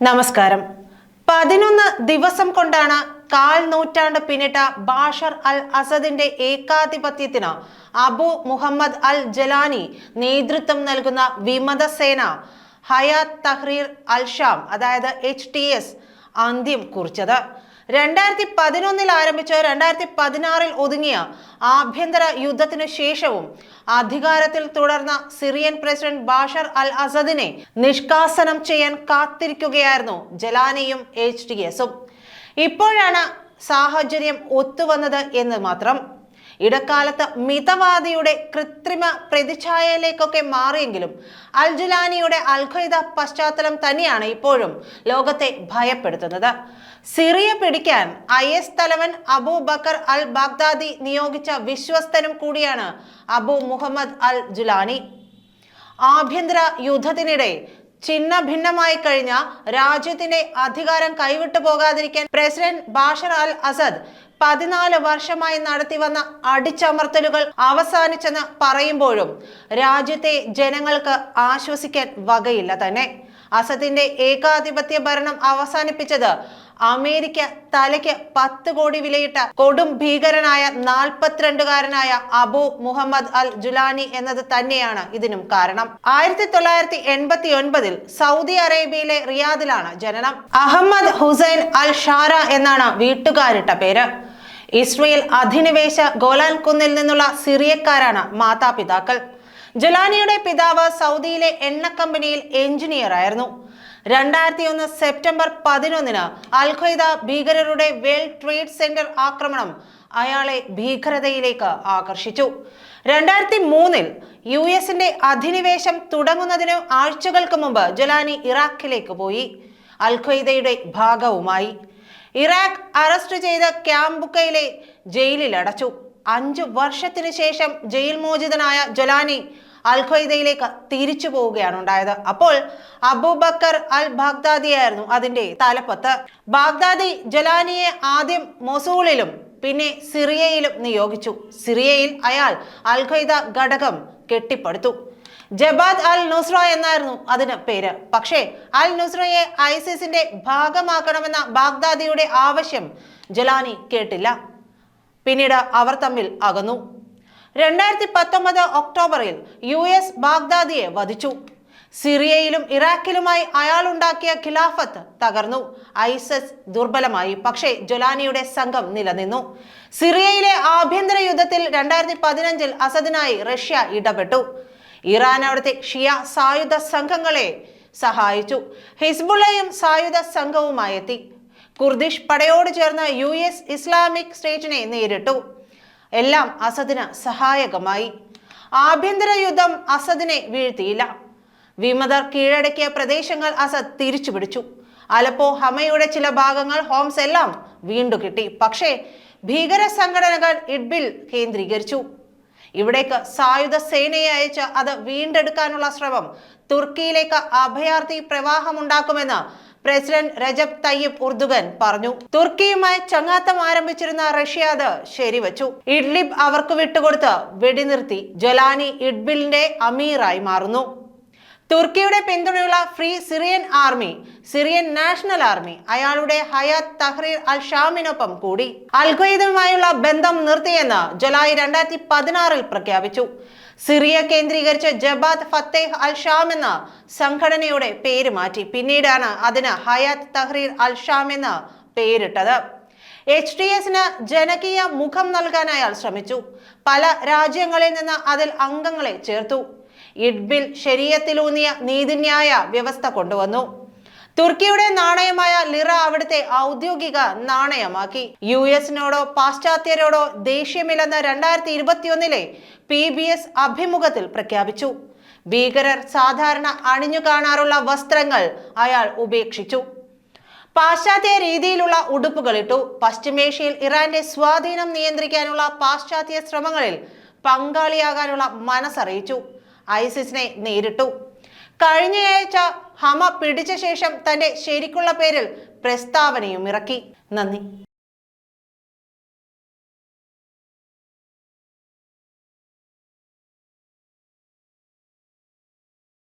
നമസ്കാരം. പതിനൊന്ന് ദിവസം കൊണ്ടാണ് കാൽ നൂറ്റാണ്ട് പിന്നിട്ട ബാഷർ അൽ അസദിന്റെ ഏകാധിപത്യത്തിന് അബു മുഹമ്മദ് അൽ ജലാനി നേതൃത്വം നൽകുന്ന വിമത സേന ഹയാ തഹ്രീർ അൽ ഷാം അതായത് എച്ച് ടി എസ് അന്ത്യം കുറിച്ചത്. രണ്ടായിരത്തി പതിനൊന്നിൽ ആരംഭിച്ച രണ്ടായിരത്തി പതിനാറിൽ ഒതുങ്ങിയ ആഭ്യന്തര യുദ്ധത്തിനു ശേഷവും അധികാരത്തിൽ തുടർന്ന സിറിയൻ പ്രസിഡന്റ് ബാഷർ അൽ അസദിനെ നിഷ്കാസനം ചെയ്യാൻ കാത്തിരിക്കുകയായിരുന്നു ജലാനിയും എച്ച് ഡി എസും. ഇപ്പോഴാണ് സാഹചര്യം ഒത്തുവന്നത് എന്ന് മാത്രം ഇടക്കാലത്ത് മിതവാദിയുടെ കൃത്രിമ പ്രതിച്ഛായയിലേക്കൊക്കെ മാറിയെങ്കിലും അൽജുലാനിയുടെ ജുലാനിയുടെ അൽ ഖൈദ പശ്ചാത്തലം തന്നെയാണ് ഇപ്പോഴും ലോകത്തെ ഭയപ്പെടുത്തുന്നത്. സിറിയ പിടിക്കാൻ ഐ എസ് തലവൻ അബു ബക്കർ അൽ ബാഗ്ദാദി നിയോഗിച്ച വിശ്വസ്തനും കൂടിയാണ് അബു മുഹമ്മദ് അൽ ജുലാനി. ആഭ്യന്തര യുദ്ധത്തിനിടെ ചിഹ്ന ഭിന്നമായി കഴിഞ്ഞ രാജ്യത്തിന്റെ അധികാരം കൈവിട്ടു പോകാതിരിക്കാൻ പ്രസിഡന്റ് ബാഷർ അൽ അസദ് പതിനാല് വർഷമായി നടത്തിവന്ന അടിച്ചമർത്തലുകൾ അവസാനിച്ചെന്ന് പറയുമ്പോഴും രാജ്യത്തെ ജനങ്ങൾക്ക് ആശ്വസിക്കാൻ വകയില്ല തന്നെ. അസദിന്റെ ഏകാധിപത്യ ഭരണം അവസാനിപ്പിച്ചത് അമേരിക്ക തലയ്ക്ക് പത്ത് കോടി വിലയിട്ട കൊടും ഭീകരനായ നാൽപ്പത്തിരണ്ടുകാരനായ അബു മുഹമ്മദ് അൽ ജുലാനി എന്നത് തന്നെയാണ് ഇതിനും കാരണം. ആയിരത്തി തൊള്ളായിരത്തി എൺപത്തി ഒൻപതിൽ സൗദി അറേബ്യയിലെ റിയാദിലാണ് ജനനം. അഹമ്മദ് ഹുസൈൻ അൽ ഷാര എന്നാണ് വീട്ടുകാരിട്ട പേര്. ഇസ്രയേൽ അധിനിവേശ ഗോലാൻ കുന്നിൽ നിന്നുള്ള സിറിയക്കാരാണ് മാതാപിതാക്കൾ. ജുലാനിയുടെ പിതാവ് സൗദിയിലെ എണ്ണ കമ്പനിയിൽ എഞ്ചിനീയർ ആയിരുന്നു. രണ്ടായിരത്തി ഒന്ന് സെപ്റ്റംബർ പതിനൊന്നിന് അൽഖയ്ദ ഭീകരരുടെ വേൾഡ് ട്രേഡ് സെന്റർ ആക്രമണം അയാളെ ഭീകരതയിലേക്ക് ആകർഷിച്ചു. രണ്ടായിരത്തി മൂന്നിൽ യു എസിന്റെ അധിനിവേശം തുടങ്ങുന്നതിന് ആഴ്ചകൾക്ക് മുമ്പ് ജലാനി ഇറാഖിലേക്ക് പോയി. അൽ അൽഖയ്ദയുടെ ഭാഗവുമായി. ഇറാഖ് അറസ്റ്റ് ചെയ്ത ക്യാമ്പുക്കയിലെ ജയിലിൽ അടച്ചു. അഞ്ചു വർഷത്തിനു ശേഷം ജയിൽ മോചിതനായ ജലാനി അൽ തിരിച്ചു പോവുകയാണ് ഉണ്ടായത്. അപ്പോൾ അബൂബക്കർ അൽ ബാഗ്ദാദിയായിരുന്നു അതിന്റെ തലപ്പത്ത്. ബാഗ്ദാദി ജലാനിയെ ആദ്യം മൊസൂളിലും പിന്നെ സിറിയയിലും നിയോഗിച്ചു. സിറിയയിൽ അയാൾ അൽ ഖ്വയ്ദ ഘടകം കെട്ടിപ്പടുത്തു. ജബാദ് അൽ നുസ്ര എന്നായിരുന്നു അതിന് പേര്. പക്ഷേ അൽ നുസ്രയെ ഐസിസിന്റെ ഭാഗമാക്കണമെന്ന ബാഗ്ദാദിയുടെ ആവശ്യം ജലാനി കേട്ടില്ല. പിന്നീട് അവർ തമ്മിൽ അകന്നു. രണ്ടായിരത്തി പത്തൊമ്പത് ഒക്ടോബറിൽ യു എസ് ബാഗ്ദാദിയെ വധിച്ചു. സിറിയയിലും ഇറാഖിലുമായി അയാളുണ്ടാക്കിയ ഖിലാഫത്ത് തകർന്നു. ഐസസ് ദുർബലമായി പക്ഷേ ജൊലാനിയുടെ സംഘം നിലനിന്നു. സിറിയയിലെ ആഭ്യന്തര യുദ്ധത്തിൽ രണ്ടായിരത്തി പതിനഞ്ചിൽ അസദിനായി റഷ്യ ഇടപെട്ടു. ഇറാൻ അവിടുത്തെ ഷിയ സായുധ സംഘങ്ങളെ സഹായിച്ചു. ഹിസ്ബുള്ളയും സായുധ സംഘവുമായി എത്തി. കുർദിഷ് പടയോട് ചേർന്ന് യു എസ് ഇസ്ലാമിക് സ്റ്റേറ്റിനെ നേരിട്ടു. എല്ലാം അസദിന് സഹായകമായി. ആഭ്യന്തര യുദ്ധം അസദിനെ വീഴ്ത്തിയില്ല. വിമതർ കീഴടക്കിയ പ്രദേശങ്ങൾ അസദ് തിരിച്ചു പിടിച്ചു. അലപ്പോ ഹമയുടെ ചില ഭാഗങ്ങൾ ഹോംസ് എല്ലാം വീണ്ടു കിട്ടി. പക്ഷേ ഭീകര സംഘടനകൾ ഇഡ്ബിൽ കേന്ദ്രീകരിച്ചു. ഇവിടേക്ക് സായുധ സേനയെ അയച്ച് അത് വീണ്ടെടുക്കാനുള്ള ശ്രമം തുർക്കിയിലേക്ക് അഭയാർത്ഥി പ്രവാഹമുണ്ടാക്കുമെന്ന് പ്രസിഡന്റ് രജബ് തയ്യബ് ഉർദുഗൻ പറഞ്ഞു. തുർക്കിയുമായി ചങ്ങാത്തം ആരംഭിച്ചിരുന്ന റഷ്യ അത് ശരിവച്ചു. ഇഡ്ലിബ് അവർക്ക് വിട്ടുകൊടുത്ത് വെടിനിർത്തി. ജൊലാനി ഇഡ്ബിലിന്റെ അമീറായി മാറുന്നു. തുർക്കിയുടെ പിന്തുണയുള്ള free Syrian army Syrian national army അയാളുടെ ഹയാത്ത് തഹ്രീർ അൽ ഷാമിനൊപ്പം കൂടി. അൽഖയ്ദുമായുള്ള ബന്ധം നിർത്തിയെന്ന് ജുലൈ രണ്ടായിരത്തി പതിനാറിൽ പ്രഖ്യാപിച്ചു. സിറിയ കേന്ദ്രീകരിച്ച ജബാദ് ഫത്തേഹ് അൽ ഷാം എന്ന സംഘടനയുടെ പേര് മാറ്റി. പിന്നീടാണ് അതിന് ഹയാത്ത് തഹ്രീർ അൽ ഷാം എന്ന് പേരിട്ടത്. എച്ച് ഡി എസിന് ജനകീയ മുഖം നൽകാൻ അയാൾ ശ്രമിച്ചു. പല രാജ്യങ്ങളിൽ നിന്ന് അതിൽ അംഗങ്ങളെ ചേർത്തു. ഇഡ്ബിൽ ശരീരത്തിലൂന്നിയ നീതിന്യായ വ്യവസ്ഥ കൊണ്ടുവന്നു. തുർക്കിയുടെ നാണയമായ ലിറ അവിടുത്തെ ഔദ്യോഗിക നാണയമാക്കി. യു എസിനോടോ പാശ്ചാത്യരോടോ ദേഷ്യമില്ലെന്ന് രണ്ടായിരത്തി ഇരുപത്തിയൊന്നിലെ പി ബി എസ് അഭിമുഖത്തിൽ പ്രഖ്യാപിച്ചു. ഭീകരർ സാധാരണ അണിഞ്ഞു കാണാറുള്ള വസ്ത്രങ്ങൾ അയാൾ ഉപേക്ഷിച്ചു. പാശ്ചാത്യ രീതിയിലുള്ള ഉടുപ്പുകളിട്ടു. പശ്ചിമേഷ്യയിൽ ഇറാന്റെ സ്വാധീനം നിയന്ത്രിക്കാനുള്ള പാശ്ചാത്യ ശ്രമങ്ങളിൽ പങ്കാളിയാകാനുള്ള മനസ്സറിയിച്ചു. ഐസിസിനെ നേരിട്ടു. കഴിഞ്ഞയാഴ്ച ഹമ പിടിച്ച ശേഷം തന്റെ ശരിക്കുള്ള പേരിൽ പ്രസ്താവനയും ഇറക്കി. നന്ദി.